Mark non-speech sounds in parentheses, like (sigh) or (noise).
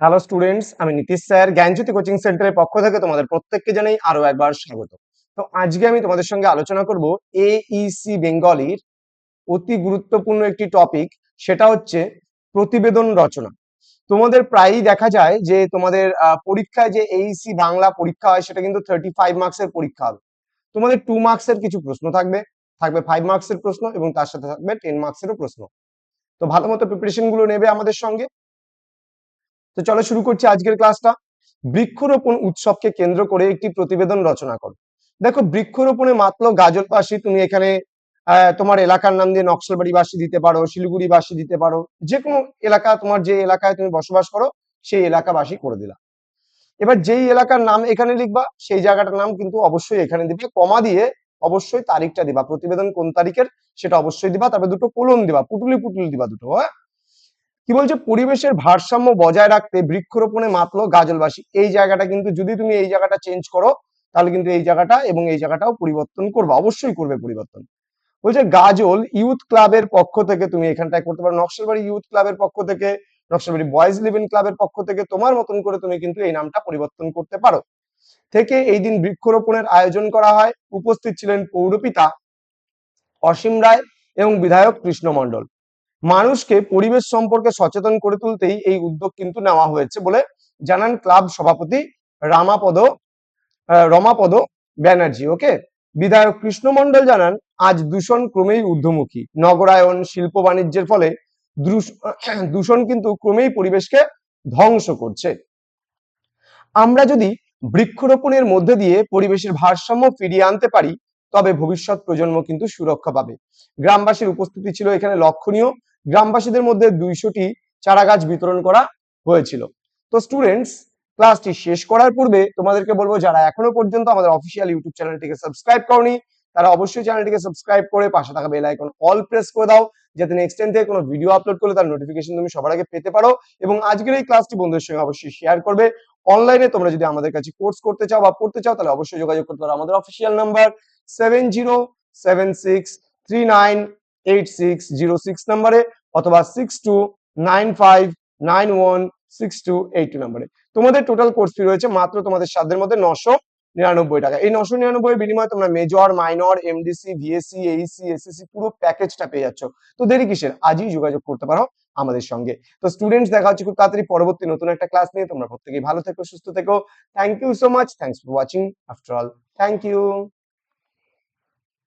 Hello students আমি Nitish sir, জ্ঞানজ্যোতি coaching সেন্টারের পক্ষ থেকে তোমাদের প্রত্যেককে জানাই আরও একবার স্বাগত। তো আজকে আমি তোমাদের সঙ্গে আলোচনা করব এইসি বেঙ্গলির অতি গুরুত্বপূর্ণ একটি টপিক সেটা হচ্ছে প্রতিবেদন রচনা। তোমাদের প্রায়ই দেখা যায় যে তোমাদের পরীক্ষায় যে এইসি বাংলা পরীক্ষা হয়, সেটা কিন্তু থার্টি ফাইভ মার্কসের পরীক্ষা হবে। তোমাদের টু মার্কসের কিছু প্রশ্ন থাকবে থাকবে ফাইভ মার্কসের প্রশ্ন এবং তার সাথে থাকবে টেন মার্কসেরও প্রশ্ন। তো ভালো মতো প্রিপারেশনগুলো নেবে আমাদের সঙ্গে। তো চলো শুরু করছি আজকের ক্লাসটা বৃক্ষরোপণ উৎসবকে কেন্দ্র করে একটি প্রতিবেদন রচনা করো। দেখো, বৃক্ষরোপণে মাত্র গাজলবাসী, তুমি এখানে তোমার এলাকার নাম দিয়ে নকশালবাড়িবাসী দিতে পারো, শিলিগুড়িবাসী দিতে পারো যে কোনো এলাকা, তোমার যে এলাকায় তুমি বসবাস করো, সেই এলাকাবাসী করে দিলা। এবার যেই এলাকার নাম এখানে লিখবা, সেই জায়গাটার নাম কিন্তু অবশ্যই এখানে দিবে, কমা দিয়ে অবশ্যই তারিখটা দিবা। প্রতিবেদন কোন তারিখের, সেটা অবশ্যই দিবা। তারপরে দুটো কোলন দিবা, পুটুলি পুটুলি দিবা দুটো হ্যাঁ? কি বলছে? পরিবেশের ভারসাম্য বজায় রাখতে বৃক্ষরোপণে মাতলো গাজলবাসী। এই জায়গাটা কিন্তু যদি তুমি এই জায়গাটা চেঞ্জ করো, তাহলে কিন্তু এই জায়গাটা এবং এই জায়গাটাও পরিবর্তন করবে, অবশ্যই করবে পরিবর্তন। বলছে, গাজল ইউথ ক্লাবের পক্ষ থেকে তুমি এখানটায় করতে পারো। নকশালবাড়ি ইউথ ক্লাবের পক্ষ থেকে, নকশালবাড়ি বয়েজ লিভিং ক্লাবের পক্ষ থেকে তোমার মতন করে তুমি কিন্তু এই নামটা পরিবর্তন করতে পারো। থেকে এই দিন বৃক্ষরোপণের আয়োজন করা হয়। উপস্থিত ছিলেন পৌরপিতা অসীম রায় এবং বিধায়ক কৃষ্ণ মণ্ডল। মানুষকে পরিবেশ সম্পর্কে সচেতন করে তুলতেই এই উদ্যোগ কিন্তু নেওয়া হয়েছে বলে জানান ক্লাব সভাপতি রামাপদ রমাপদ ব্যানার্জি, ওকে? বিধায়ক কৃষ্ণ মণ্ডল জানান, আজ দূষণ ক্রমেই ঊর্ধ্বমুখী। নগরায়ন শিল্প বাণিজ্যের ফলে (clears throat) দূষণ কিন্তু ক্রমেই পরিবেশকে ধ্বংস করছে। আমরা যদি বৃক্ষরোপণের মধ্যে দিয়ে পরিবেশের ভারসাম্য ফিরিয়ে আনতে পারি তবে ভবিষ্যৎ প্রজন্ম কিন্তু সুরক্ষা পাবে। গ্রামবাসীর উপস্থিতি ছিল এখানে লক্ষণীয়। গ্রামবাসীদের মধ্যে দুইশোটি চারা গাছ বিতরণ করা হয়েছিল। তো স্টুডেন্টস ক্লাসটি শেষ করার পূর্বে তোমাদেরকে বলব, যারা এখনও পর্যন্ত আমাদের অফিসিয়াল ইউটিউব চ্যানেলটিকে সাবস্ক্রাইব করনি, তারা অবশ্যই চ্যানেলটিকে সাবস্ক্রাইব করে পাশে থাকা বেল আইকন অল প্রেস করে দাও, যাতে নেক্সট টাইম থেকে কোনো ভিডিও আপলোড করলে তার নোটিফিকেশন তুমি সবার আগে পেতে পারো। এবং আজকের এই ক্লাসটি বন্ধুদের সঙ্গে অবশ্যই শেয়ার করবে। অনলাইনে তোমরা যদি আমাদের কাছে কোর্স করতে চাও বা পড়তে চাও, তাহলে অবশ্যই যোগাযোগ করতে পারো। আমাদের official number seven zero seven six three nine eight six zero six নাম্বারে অথবা six two nine five nine one six two eight two নাম্বারে। তোমাদের টোটাল কোর্স ফি রয়েছে মাত্র তোমাদের সাধ্যের মধ্যে নশো নিরানব্বই টাকা। এই নশো নিরানব্বই এর বিনিময়ে তোমরা major minor MDC VSC AEC SSC পুরো প্যাকেজটা পেয়ে যাচ্ছ। তো দেরি কিসের? আজই যোগাযোগ করতে পারো। আমাদের সঙ্গে। তো স্টুডেন্টস দেখা হচ্ছে খুব তাড়াতাড়ি পরবর্তী নতুন একটা ক্লাস নিয়ে। তোমরা প্রত্যেকেই ভালো থেকো, সুস্থ থেকো। Thank you so much thanks for watching after all thank you